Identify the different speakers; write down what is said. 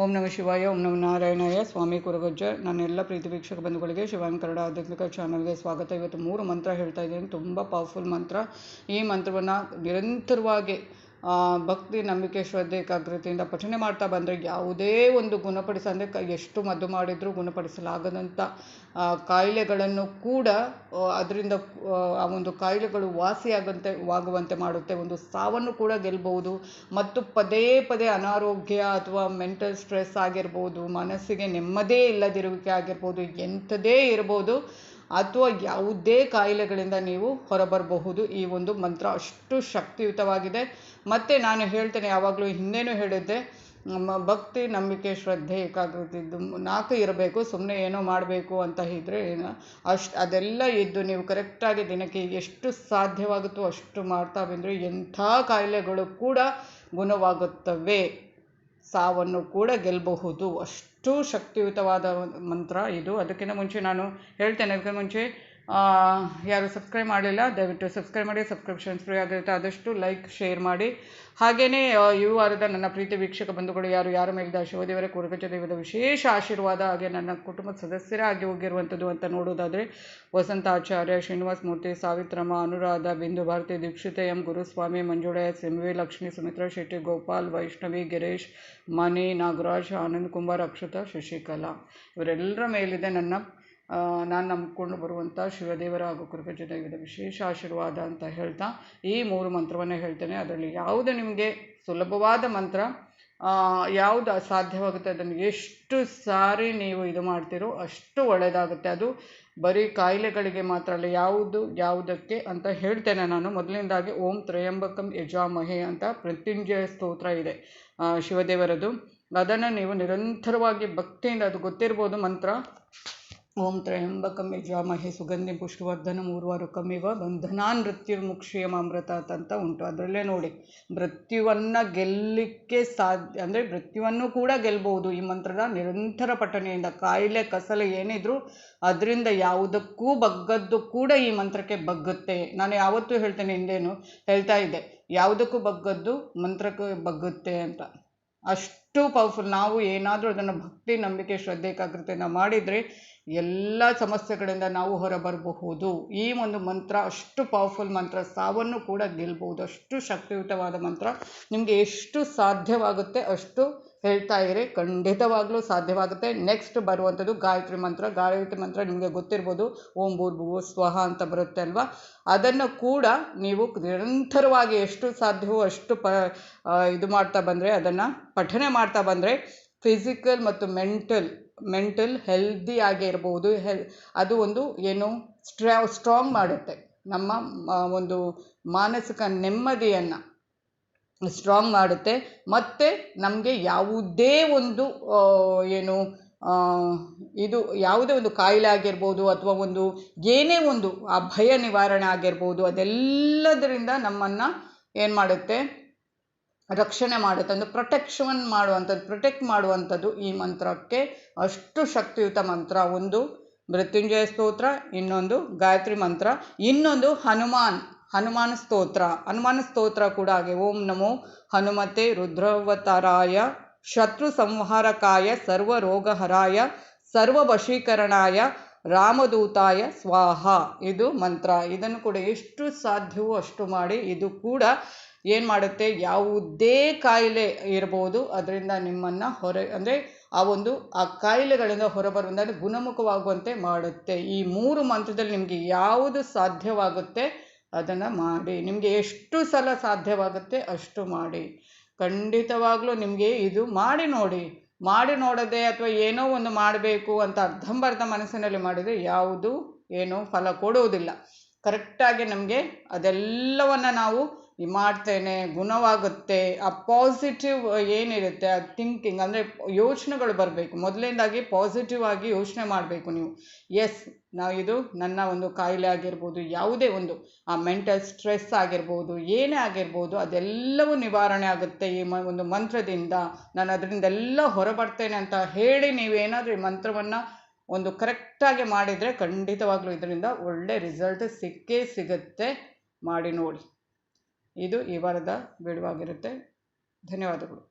Speaker 1: ಓಂ ನಮ ಶಿವಾಯ, ಓಂ ನಮ ನಾರಾಯಣಾಯ, ಸ್ವಾಮಿ ಕುರುಗಜ್ಜ ನನ್ನೆಲ್ಲ ಪ್ರೀತಿ ವೀಕ್ಷಕ ಬಂಧುಗಳಿಗೆ ಶಿವಾನ್ ಕನ್ನಡ ಆಧ್ಯಾತ್ಮಿಕ ಚಾನಲ್ಗೆ ಸ್ವಾಗತ. ಇವತ್ತು ಮೂರು ಮಂತ್ರ ಹೇಳ್ತಾ ಇದ್ದೀನಿ. ತುಂಬ ಪವರ್ಫುಲ್ ಮಂತ್ರ. ಈ ಮಂತ್ರವನ್ನು ನಿರಂತರವಾಗಿ ಭಕ್ತಿ, ನಂಬಿಕೆ, ಶ್ರದ್ಧೆ, ಏಕಾಗ್ರತೆಯಿಂದ ಪಠನೆ ಮಾಡ್ತಾ ಬಂದರೆ ಯಾವುದೇ ಒಂದು ಗುಣಪಡಿಸ ಅಂದರೆ ಕ ಎಷ್ಟು ಮದ್ದು ಮಾಡಿದರೂ ಗುಣಪಡಿಸಲಾಗದಂಥ ಕಾಯಿಲೆಗಳನ್ನು ಕೂಡ ಅದರಿಂದ, ಆ ಒಂದು ಕಾಯಿಲೆಗಳು ವಾಸಿಯಾಗಂತೆ, ವಾಗುವಂತೆ ಮಾಡುತ್ತೆ. ಒಂದು ಸಾವನ್ನು ಕೂಡ ಗೆಲ್ಲಬಹುದು ಮತ್ತು ಪದೇ ಪದೇ ಅನಾರೋಗ್ಯ ಅಥವಾ ಮೆಂಟಲ್ ಸ್ಟ್ರೆಸ್ ಆಗಿರ್ಬೋದು, ಮನಸ್ಸಿಗೆ ನೆಮ್ಮದೇ ಇಲ್ಲದಿರುವಿಕೆ ಆಗಿರ್ಬೋದು, ಎಂಥದೇ ಇರ್ಬೋದು ಅಥವಾ ಯಾವುದೇ ಕಾಯಿಲೆಗಳಿಂದ ನೀವು ಹೊರಬರಬಹುದು. ಈ ಒಂದು ಮಂತ್ರ ಅಷ್ಟು ಶಕ್ತಿಯುತವಾಗಿದೆ. ಮತ್ತು ನಾನು ಹೇಳ್ತೇನೆ, ಯಾವಾಗಲೂ ಹಿಂದೆನೂ ಹೇಳಿದ್ದೆ, ನಮ್ಮ ಭಕ್ತಿ, ನಂಬಿಕೆ, ಶ್ರದ್ಧೆ, ಏಕಾಗ್ರತೆ ಇದು ನಾಲ್ಕು ಇರಬೇಕು. ಸುಮ್ಮನೆ ಏನೋ ಮಾಡಬೇಕು ಅಂತ ಇದ್ದರೆ ಅಷ್ಟು ಅದೆಲ್ಲ ಇದ್ದು ನೀವು ಕರೆಕ್ಟಾಗಿ ದಿನಕ್ಕೆ ಎಷ್ಟು ಸಾಧ್ಯವಾಗುತ್ತೋ ಅಷ್ಟು ಮಾಡ್ತಾ ಬಂದರೆ ಎಂಥ ಕಾಯಿಲೆಗಳು ಕೂಡ ಗುಣವಾಗುತ್ತವೆ. ಸಾವನ್ನು ಕೂಡ ಗೆಲ್ಲಬಹುದು ಅಷ್ಟು ಶಕ್ತಿಯುತವಾದ ಮಂತ್ರ ಇದು. ಅದಕ್ಕಿಂತ ಮುಂಚೆ ನಾನು ಹೇಳ್ತೇನೆ. ಅದಕ್ಕಿಂತ ಮುಂಚೆ ಯಾರು ಸಬ್ಸ್ಕ್ರೈಬ್ ಮಾಡಲಿಲ್ಲ ದಯವಿಟ್ಟು ಸಬ್ಸ್ಕ್ರೈಬ್ ಮಾಡಿ ಸಬ್ಸ್ಕ್ರಿಪ್ಷನ್ಸ್ ಫ್ರೀ ಆಗಿರುತ್ತೆ, ಆದಷ್ಟು ಲೈಕ್ ಶೇರ್ ಮಾಡಿ. ಹಾಗೆಯೇ ಈ ವಾರದ ನನ್ನ ಪ್ರೀತಿ ವೀಕ್ಷಕ ಬಂಧುಗಳು, ಯಾರು ಯಾರ ಮೇಲಿದ್ದ ಶಿವದೇವರ ಕುರುಗಜ ದೇವದ ವಿಶೇಷ ಆಶೀರ್ವಾದ, ಹಾಗೆ ನನ್ನ ಕುಟುಂಬದ ಸದಸ್ಯರೇ ಆಗಿ ಹೋಗಿರುವಂಥದ್ದು ಅಂತ ನೋಡೋದಾದರೆ, ವಸಂತಾಚಾರ್ಯ, ಶ್ರೀನಿವಾಸ ಮೂರ್ತಿ, ಸಾವಿತ್ರಮ್ಮ, ಅನುರಾಧ, ಬಿಂದು ಭಾರತಿ, ದೀಕ್ಷಿತ ಎಂ, ಗುರುಸ್ವಾಮಿ ಮಂಜುಳಯ ಎಸ್ ಲಕ್ಷ್ಮಿ, ಸುಮಿತ್ರಾ, ಶೆಟ್ಟಿ, ಗೋಪಾಲ್, ವೈಷ್ಣವಿ, ಗಿರೀಶ್ ಮಣಿ ನಾಗರಾಜ್, ಆನಂದ್ ಕುಮಾರ್, ಅಕ್ಷತಾ, ಶಶಿಕಲಾ. ಇವರೆಲ್ಲರ ಮೇಲಿದೆ ನನ್ನ ನಾನು ನಂಬಿಕೊಂಡು ಬರುವಂಥ ಶಿವದೇವರ ಹಾಗೂ ಕುರುಗಜ ದೈವದ ವಿಶೇಷ ಆಶೀರ್ವಾದ ಅಂತ ಹೇಳ್ತಾ ಈ ಮೂರು ಮಂತ್ರವನ್ನು ಹೇಳ್ತೇನೆ. ಅದರಲ್ಲಿ ಯಾವುದು ನಿಮಗೆ ಸುಲಭವಾದ ಮಂತ್ರ ಯಾವುದು ಸಾಧ್ಯವಾಗುತ್ತೆ ಅದನ್ನು ಎಷ್ಟು ಸಾರಿ ನೀವು ಇದು ಮಾಡ್ತೀರೋ ಅಷ್ಟು ಒಳ್ಳೆಯದಾಗುತ್ತೆ ಅದು ಬರೀ ಕಾಯಿಲೆಗಳಿಗೆ ಮಾತ್ರ ಅಲ್ಲ, ಯಾವುದು, ಯಾವುದಕ್ಕೆ ಅಂತ ಹೇಳ್ತೇನೆ ನಾನು. ಮೊದಲನೇದಾಗಿ ಓಂ ತ್ರಯಂಬಕಂ ಯಜಾಮಹೆ ಅಂತ ಪ್ರತ್ಯುಂಜಯ ಸ್ತೋತ್ರ ಇದೆ ಶಿವದೇವರದು. ಅದನ್ನು ನೀವು ನಿರಂತರವಾಗಿ ಭಕ್ತಿಯಿಂದ, ಅದು ಗೊತ್ತಿರ್ಬೋದು ಮಂತ್ರ. ಓಂ ತ್ರಯಂಬಕಂ ಯಜಾಮಹೆ ಸುಗಂಧಿ ಪುಷ್ಪವರ್ಧನ ಮೂರುವಾರು ಕಮ್ಮಿವ ಮುಕ್ಷಿಯ ಮಾಮೃತ ಅಂತ ಉಂಟು. ಅದರಲ್ಲೇ ನೋಡಿ, ಮೃತ್ಯುವನ್ನು ಗೆಲ್ಲಲಿಕ್ಕೆ ಸಾಧ್ಯ, ಅಂದರೆ ಮೃತ್ಯುವನ್ನು ಕೂಡ ಗೆಲ್ಬಹುದು. ಈ ಮಂತ್ರದ ನಿರಂತರ ಪಠಣೆಯಿಂದ ಕಾಯಿಲೆ, ಕಸಲೆ ಏನಿದ್ರು ಅದರಿಂದ ಯಾವುದಕ್ಕೂ ಬಗ್ಗದ್ದು ಕೂಡ ಈ ಮಂತ್ರಕ್ಕೆ ಬಗ್ಗುತ್ತೆ. ನಾನು ಯಾವತ್ತೂ ಹೇಳ್ತೇನೆ, ಹಿಂದೇನು ಹೇಳ್ತಾ ಇದ್ದೆ, ಯಾವುದಕ್ಕೂ ಬಗ್ಗದ್ದು ಮಂತ್ರಕ್ಕೆ ಬಗ್ಗುತ್ತೆ ಅಂತ. ಅಷ್ಟು ಪವರ್ಫುಲ್ ನಾವು ಏನಾದರೂ ಅದನ್ನು ಭಕ್ತಿ, ನಂಬಿಕೆ, ಶ್ರದ್ಧೆ, ಏಕಾಗ್ರತೆಯಿಂದ ಮಾಡಿದರೆ ಎಲ್ಲ ಸಮಸ್ಯೆಗಳಿಂದ ನಾವು ಹೊರಬರಬಹುದು. ಈ ಒಂದು ಮಂತ್ರ ಅಷ್ಟು ಪವರ್ಫುಲ್ ಮಂತ್ರ. ಸಾವನ್ನು ಕೂಡ ಗೆಲ್ಬಹುದು ಅಷ್ಟು ಶಕ್ತಿಯುತವಾದ ಮಂತ್ರ. ನಿಮಗೆ ಎಷ್ಟು ಸಾಧ್ಯವಾಗುತ್ತೆ ಅಷ್ಟು ಹೇಳ್ತಾ ಇರಿ. ಖಂಡಿತವಾಗ್ಲೂ ಸಾಧ್ಯವಾಗುತ್ತೆ. ನೆಕ್ಸ್ಟ್ ಬರುವಂಥದ್ದು ಗಾಯತ್ರಿ ಮಂತ್ರ. ಗಾಯತ್ರಿ ಮಂತ್ರ ನಿಮಗೆ ಗೊತ್ತಿರ್ಬೋದು. ಓಂ ಭೂರ್ಭುವ ಸ್ವಹ ಅಂತ ಬರುತ್ತೆ ಅಲ್ವಾ? ಅದನ್ನು ಕೂಡ ನೀವು ನಿರಂತರವಾಗಿ ಎಷ್ಟು ಸಾಧ್ಯವೋ ಅಷ್ಟು ಪ ಇದು ಮಾಡ್ತಾ ಬಂದರೆ, ಅದನ್ನು ಪಠನೆ ಮಾಡ್ತಾ ಬಂದರೆ ಫಿಸಿಕಲ್ ಮತ್ತು ಮೆಂಟಲ್ ಮೆಂಟಲ್ ಹೆಲ್ದಿ ಆಗೇ ಇರ್ಬೋದು. ಹೆಲ್ ಅದು ಒಂದು ಏನು ಸ್ಟ್ರಾ ಸ್ಟ್ರಾಂಗ್ ಮಾಡುತ್ತೆ. ನಮ್ಮ ಒಂದು ಮಾನಸಿಕ ನೆಮ್ಮದಿಯನ್ನು. ಸ್ಟ್ರಾಂಗ್ ಮಾಡುತ್ತೆ. ಮತ್ತು ನಮಗೆ ಯಾವುದೇ ಒಂದು ಏನು ಇದು ಯಾವುದೇ ಒಂದು ಕಾಯಿಲೆ ಆಗಿರ್ಬೋದು ಅಥವಾ ಒಂದು ಏನೇ ಒಂದು, ಆ ಭಯ ನಿವಾರಣೆ ಆಗಿರ್ಬೋದು ಅದೆಲ್ಲದರಿಂದ ನಮ್ಮನ್ನು ಏನು ಮಾಡುತ್ತೆ? ರಕ್ಷಣೆ ಮಾಡುತ್ತೆ. ಅಂದರೆ ಪ್ರೊಟೆಕ್ಷನ್ ಮಾಡುವಂಥದ್ದು, ಪ್ರೊಟೆಕ್ಟ್ ಮಾಡುವಂಥದ್ದು ಈ ಮಂತ್ರಕ್ಕೆ ಅಷ್ಟು ಶಕ್ತಿಯುತ ಮಂತ್ರ. ಒಂದು ಮೃತ್ಯುಂಜಯ ಸ್ತೋತ್ರ, ಇನ್ನೊಂದು ಗಾಯತ್ರಿ ಮಂತ್ರ, ಇನ್ನೊಂದು ಹನುಮಾನ್. ಹನುಮಾನ ಸ್ತೋತ್ರ. ಹನುಮಾನ ಸ್ತೋತ್ರ ಕೂಡ ಹಾಗೆ. ಓಂ ನಮೋ ಹನುಮತೆ ರುದ್ರವತರಾಯ ಶತ್ರು ಸಂಹಾರಕಾಯ ಸರ್ವ ರೋಗಹರಾಯ ಸರ್ವ ವಶೀಕರಣಾಯ ರಾಮದೂತಾಯ ಸ್ವಾಹ. ಇದು ಮಂತ್ರ. ಇದನ್ನು ಕೂಡ ಎಷ್ಟು ಸಾಧ್ಯವೋ ಅಷ್ಟು ಮಾಡಿ ಇದು ಕೂಡ ಏನು ಮಾಡುತ್ತೆ? ಯಾವುದೇ ಕಾಯಿಲೆ ಇರ್ಬೋದು. ಅದರಿಂದ ನಿಮ್ಮನ್ನು ಹೊರ, ಅಂದರೆ ಆ ಒಂದು, ಆ ಕಾಯಿಲೆಗಳಿಂದ ಹೊರಬರುವಂಥ ಗುಣಮುಖವಾಗುವಂತೆ ಮಾಡುತ್ತೆ. ಈ ಮೂರು ಮಂತ್ರದಲ್ಲಿ ನಿಮಗೆ ಯಾವುದು ಸಾಧ್ಯವಾಗುತ್ತೆ? ಅದನ್ನು ಮಾಡಿ, ನಿಮಗೆ ಎಷ್ಟು ಸಲ ಸಾಧ್ಯವಾಗುತ್ತೆ ಅಷ್ಟು ಮಾಡಿ. ಖಂಡಿತವಾಗಲೂ ನಿಮಗೆ ಇದು ಮಾಡಿ ನೋಡಿ. ಮಾಡಿ ನೋಡದೆ ಅಥವಾ ಏನೋ ಒಂದು ಮಾಡಬೇಕು ಅಂತ ಅರ್ಧಂಬರ್ಧ ಮನಸ್ಸಿನಲ್ಲಿ ಮಾಡಿದರೆ ಯಾವುದು ಏನೂ ಫಲ ಕೊಡುವುದಿಲ್ಲ. ಕರೆಕ್ಟಾಗಿ ನಮಗೆ ಅದೆಲ್ಲವನ್ನು ನಾವು ಮಾಡ್ತೇನೆ, ಗುಣವಾಗುತ್ತೆ, ಆ ಪಾಸಿಟಿವ್ ಏನಿರುತ್ತೆ, ಆ ಥಿಂಕಿಂಗ್ ಅಂದರೆ ಯೋಚನೆಗಳು ಬರಬೇಕು. ಮೊದಲನೇದಾಗಿ ಪಾಸಿಟಿವ್ ಆಗಿ ಯೋಚನೆ ಮಾಡಬೇಕು ನೀವು. ಎಸ್ ನಾವು ಇದು ನನ್ನ ಒಂದು ಕಾಯಿಲೆ ಆಗಿರ್ಬೋದು, ಯಾವುದೇ ಒಂದು, ಆ ಮೆಂಟಲ್ ಸ್ಟ್ರೆಸ್ ಆಗಿರ್ಬೋದು, ಏನೇ ಆಗಿರ್ಬೋದು, ಅದೆಲ್ಲವೂ ನಿವಾರಣೆ ಆಗುತ್ತೆ ಈ ಮ, ಒಂದು ಮಂತ್ರದಿಂದ. ನಾನು ಅದರಿಂದೆಲ್ಲ ಹೊರಬರ್ತೇನೆ ಅಂತ ಹೇಳಿ ನೀವೇನಾದರೂ ಈ ಮಂತ್ರವನ್ನು ಒಂದು ಕರೆಕ್ಟಾಗಿ ಮಾಡಿದರೆ ಖಂಡಿತವಾಗ್ಲೂ ಇದರಿಂದ ಒಳ್ಳೆ ರಿಸಲ್ಟ್ ಸಿಕ್ಕೇ ಸಿಗುತ್ತೆ. ಮಾಡಿ ನೋಡಿ. ಇದು ಈ ವಾರದ ಬಿಡುವಾಗಿರುತ್ತೆ. ಧನ್ಯವಾದಗಳು.